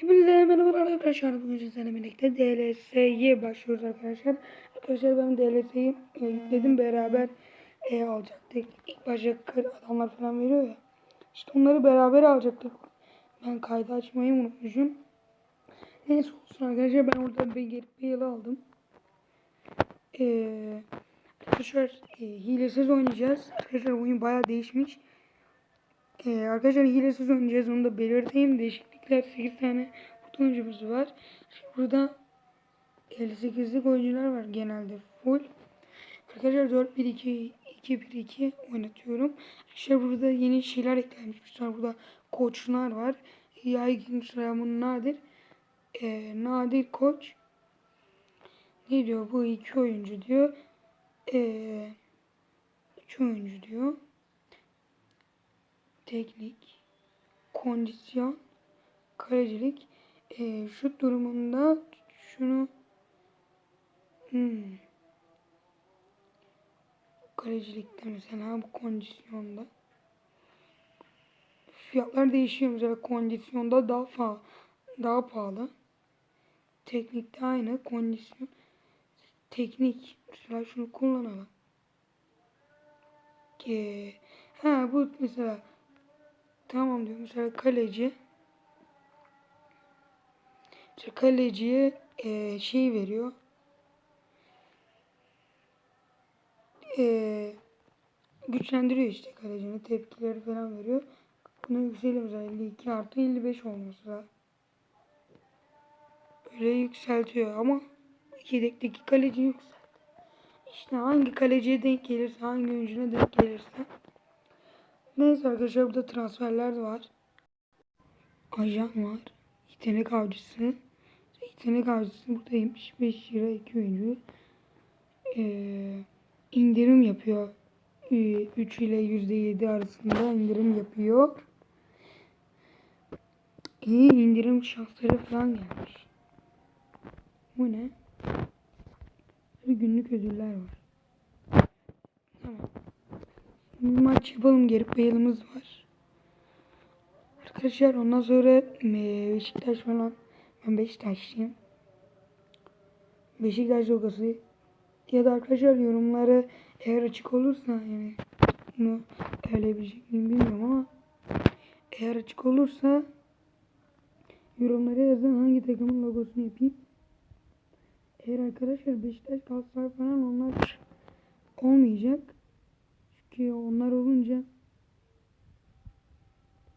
Hepinize merhabalar arkadaşlar. Bugün sizlerle birlikte DLS'ye başlıyoruz arkadaşlar. Arkadaşlar ben DLS'yi e, yükledim beraber e, alacaktık. İlk başta kır adamlar falan veriyor ya. İşte onları beraber alacaktık. Ben kaydı açmayı unutmuşum. Neyse olsun arkadaşlar ben orada bir gelip bir yıl aldım. Ee, arkadaşlar e, hilesiz oynayacağız. Arkadaşlar oyun bayağı değişmiş. Ee, arkadaşlar hilesiz oynayacağız onu da belirteyim. Değişiklikler 8 tane oyuncumuz var. Şimdi burada 58'lik oyuncular var genelde full. Arkadaşlar 4-1-2 2-1-2 oynatıyorum. Arkadaşlar burada yeni şeyler eklenmiş. Mesela burada koçlar var. Yaygın Süleyman Nadir. Ee, Nadir koç. Ne diyor bu iki oyuncu diyor. Ee, üç oyuncu diyor teknik, kondisyon, kalecilik. E, şut durumunda şunu hmm, kalecilikte mesela bu kondisyonda fiyatlar değişiyor mesela kondisyonda daha fa daha pahalı. Teknikte aynı kondisyon teknik mesela şunu kullanalım. Ki ha bu mesela Tamam diyor. Mesela kaleci. Mesela kaleciye e, şey veriyor. E, güçlendiriyor işte kalecinin tepkileri falan veriyor. Bunu yükseliyor mesela 52 artı 55 olması da. Öyle yükseltiyor ama yedekteki kaleci yükseltti. İşte hangi kaleciye denk gelirse, hangi oyuncuna denk gelirse Neyse arkadaşlar burada transferler de var. Ajan var. Yetenek avcısı. Yetenek avcısı buradaymış. 5 lira 2 oyuncu. Ee, indirim yapıyor. 3 ile %7 arasında indirim yapıyor. İyi indirim şansları falan gelmiş. Bu ne? Bir günlük ödüller var. Tamam. Bir maç yapalım. Geri payalımız var. Arkadaşlar ondan sonra e, Beşiktaş falan. Ben Beşiktaşlıyım. Beşiktaş logası ya da arkadaşlar yorumları eğer açık olursa yani bunu şey miyim bilmiyorum ama eğer açık olursa yorumlara yazın hangi takımın logosunu yapayım. Eğer arkadaşlar Beşiktaş Galatasaray falan onlar olmayacak. Çünkü onlar olunca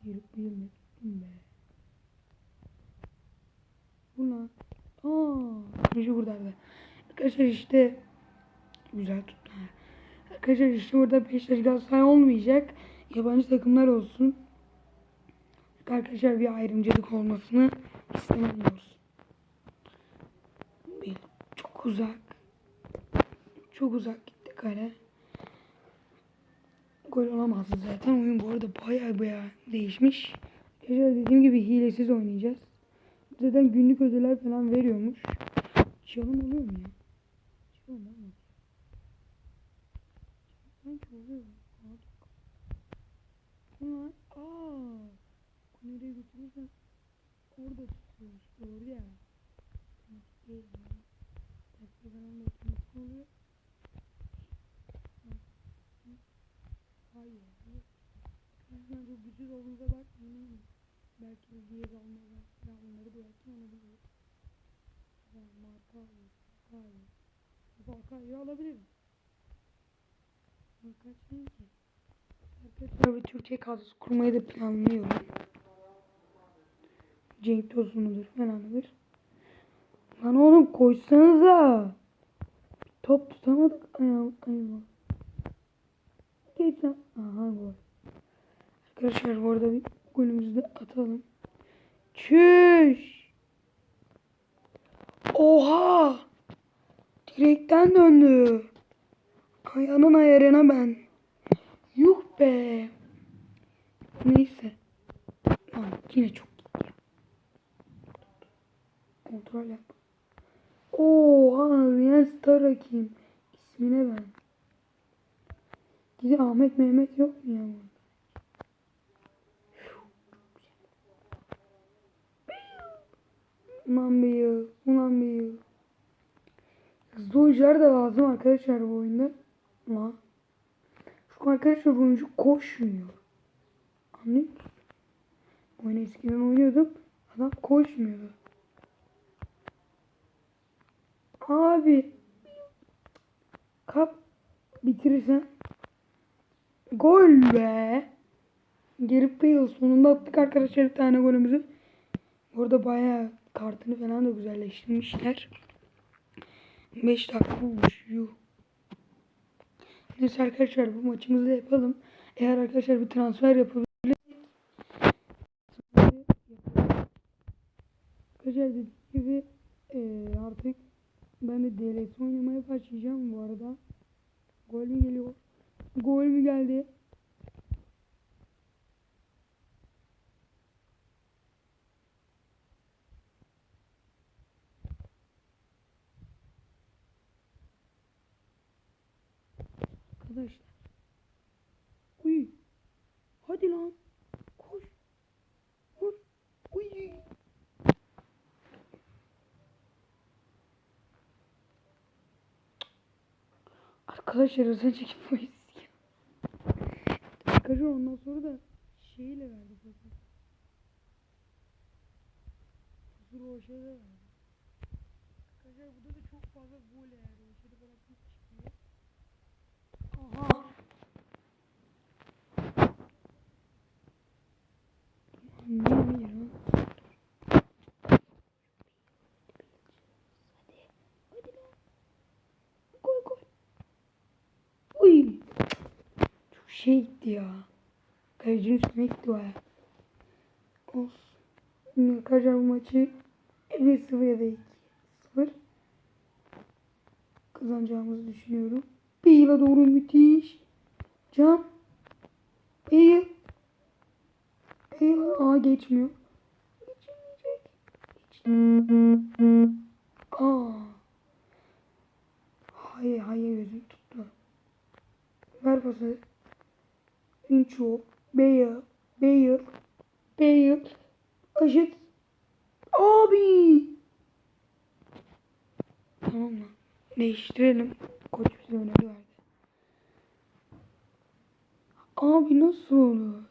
Yürüp tuttum be. Bu lan. Aa, şu buradaydı. Arkadaşlar işte güzel tuttu. Arkadaşlar işte burada Beşiktaş Galatasaray olmayacak. Yabancı takımlar olsun. Arkadaşlar bir ayrımcılık olmasını istemiyoruz. Bir, çok uzak. Çok uzak gitti kale. Gol olamazdı zaten. Oyun bu arada baya baya değişmiş. Arkadaşlar dediğim gibi hilesiz oynayacağız. Zaten günlük ödüller falan veriyormuş. Çalım oluyor mu ya? Çalım olmaz. Sanki oluyor. Bunlar aaa. Nereye götürürsen orada tutuyormuş. Doğru ya. Değil ya. Tersi falan otomatik oluyor. Hayır. Çok güçsüz olduğunuza bakmayın. Belki diğer almalar falan onları belki alabilir. Ben marka. Marka alıyor alabilirim. Marka açmayayım ki. Arkadaşlar bir Türkiye kadrosu kurmayı da planlıyorum. Cenk Tosun'udur falanıdır. Lan oğlum koşsanıza. Top tutamadık ayağım ayağım. Geç lan. Aha gol. Arkadaşlar bu arada bir golümüzü de atalım. Çüş. Oha. Direkten döndü. Ayağının ayarına ben. Yuh be. Neyse. Lan yine çok gitti. Kontrol yap. Oha. Real Star kim? İsmine ben. Gidi Ahmet Mehmet yok mu ya? Ulan bir yıl. Ulan bir yıl. Hızlı oyuncular da lazım arkadaşlar bu oyunda. Ulan. Şu arkadaşlar bu oyuncu koşmuyor. Anlıyor musun? Oyunu eskiden oynuyordum. Adam koşmuyordu. Abi. Kap bitirirsen. Gol be. Gareth Bale sonunda attık arkadaşlar bir tane golümüzü. Orada bayağı kartını falan da güzelleştirmişler. 5 dakika olmuş. Yuh. Neyse arkadaşlar bu maçımızı da yapalım. Eğer arkadaşlar bir transfer yapabilirsek Arkadaşlar dediğim gibi eee, artık ben de DLS oynamaya başlayacağım bu arada. Gol mü geliyor? Gol mü geldi? Arkadaşlar. Uy. Hadi lan. Koş. Vur. Uy. Arkadaşlar özel çekim. Arkadaşlar ondan sonra da şeyle verdi zaten. Huzur Roşe'de verdi. Arkadaşlar burada da çok fazla gol çıkıyor. Aha. Ne mi ya? Şey gitti ya. Kalecinin üstüne gitti o ya. Olsun. Arkadaşlar bu maçı 1-0 ya da 2-0 kazanacağımızı düşünüyorum. Bale'a doğru müthiş. Cam. Bale. Bale. Aa geçmiyor. Geçemeyecek. Geçti. Aa. Hayır hayır gözüm tuttu. Ver pası. Vinço. Bale. Bale. Bale. Aşıt. Abi. Tamam mı? Değiştirelim. Koç bize öneri verdi. Abi nasıl olur?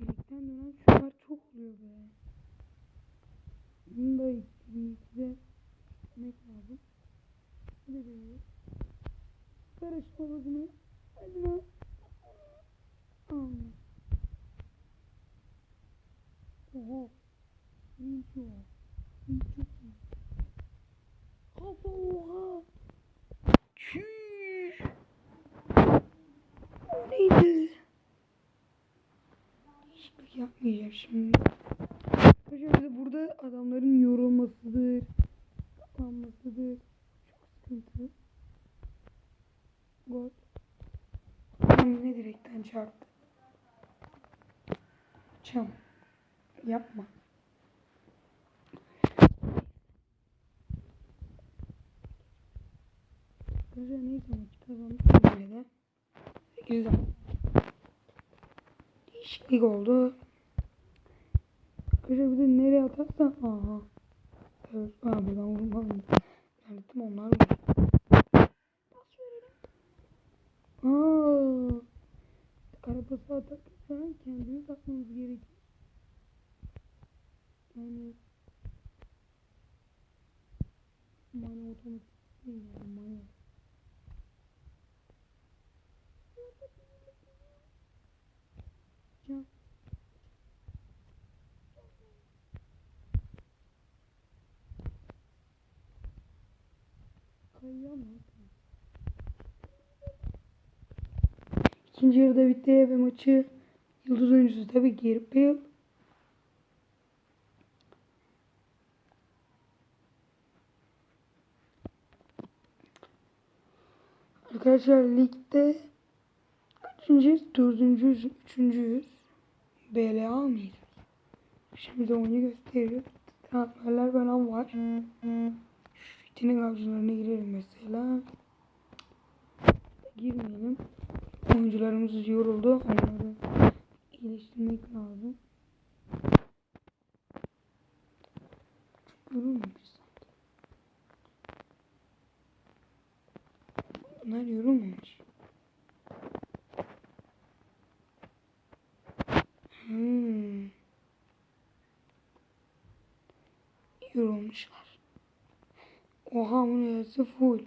Delikten dönen şutlar çok oluyor be. Bunu da 22'de gitmek lazım. Hadi be. Karış babasını. Hadi lan. Allah. Oha. Vinço. Vinço. Kafa oha. Çüş. O neydi? Hiçbir yapmayacağım şimdi. De burada adamların yorulmasıdır. Kaplanmasıdır. Çok sıkıntı. Gol. Ne direkten çarptı. Çam. Yapma. Arkadaşlar neyse maçı kazandık yine de. 8'den. Değişiklik oldu. Arkadaşlar bir de nereye atarsan aha. Evet, aa buradan vurmalıyım. Zannettim onlar vurur. Aa. Karapası atarsan kendimiz atmamız gerekir. Yani Mane otomatik değil yani mane. Kayıyor mu? İkinci yarıda bitti ve maçı yıldız oyuncusu tabii ki Bale. Arkadaşlar ligde kaçıncıyız? Dördüncüyüz, üçüncüyüz. BLA mıydı? Şimdi onu gösteriyor. Transferler falan var. Fitinin avcılarına girelim mesela. Girmeyelim. Oyuncularımız yoruldu. Onları iyileştirmek lazım. Yorulmuş sanki. Bunlar yorulmuş. Yorulmuşlar. Oha bu neyse full.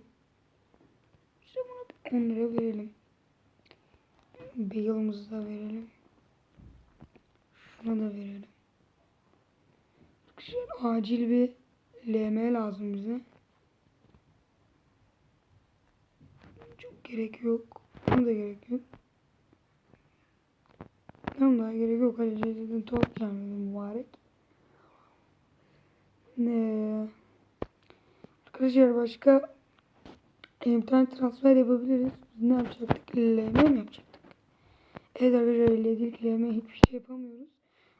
İşte bunu 10 lira verelim. Bale'ımızı da verelim. Şuna da verelim. Arkadaşlar acil bir LM lazım bize. Çok gerek yok. Buna da gerek yok. Tamam daha gerek yok. Zaten top gelmedi mübarek. Ne? Arkadaşlar başka tane transfer yapabiliriz. Biz ne yapacaktık? LM mi yapacaktık? Evet arkadaşlar ile değil LM hiçbir şey yapamıyoruz.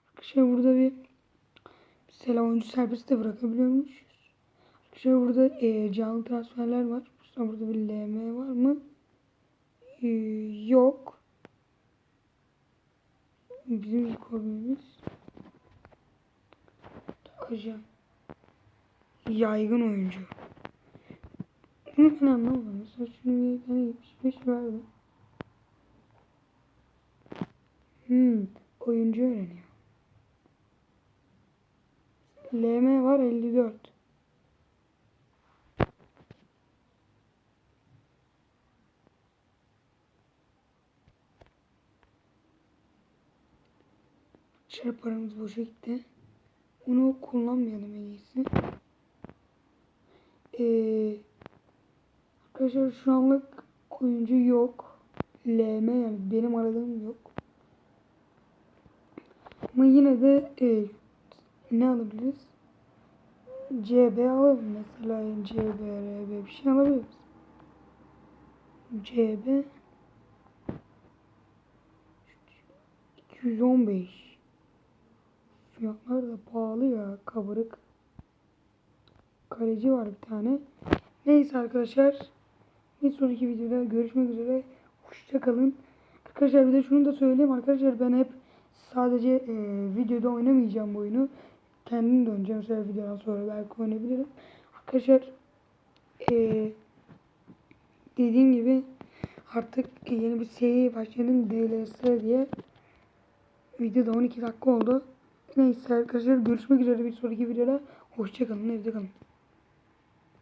Arkadaşlar burada bir mesela oyuncu serbest de bırakabiliyormuşuz. Arkadaşlar burada e, canlı transferler var. Mesela burada bir LM var mı? E, yok. Bizim ilk hobimiz ajan. Yaygın oyuncu. Bunu ben anlamadım. Mesela şunu tane 75 verdim. Hmm, oyuncu öğreniyor. LM var 54. Dışarı paramız boşa gitti. Onu kullanmayalım en iyisi. Ee, arkadaşlar şu anlık oyuncu yok. LM yani benim aradığım yok. Ama yine de e, ne alabiliriz? CB alalım mesela yani CB, RB bir şey alabiliriz. CB 215 Fiyatlar da pahalı ya kabarık. Kaleci var bir tane. Neyse arkadaşlar. Bir sonraki videoda görüşmek üzere. Hoşça kalın. Arkadaşlar bir de şunu da söyleyeyim arkadaşlar ben hep sadece e, videoda oynamayacağım bu oyunu. Kendim oynayacağım. Mesela videodan sonra belki oynayabilirim. Arkadaşlar e, dediğim gibi artık yeni bir seriye başladım. DLS diye. Videoda 12 dakika oldu. Neyse arkadaşlar görüşmek üzere bir sonraki videoda. Hoşçakalın evde kalın.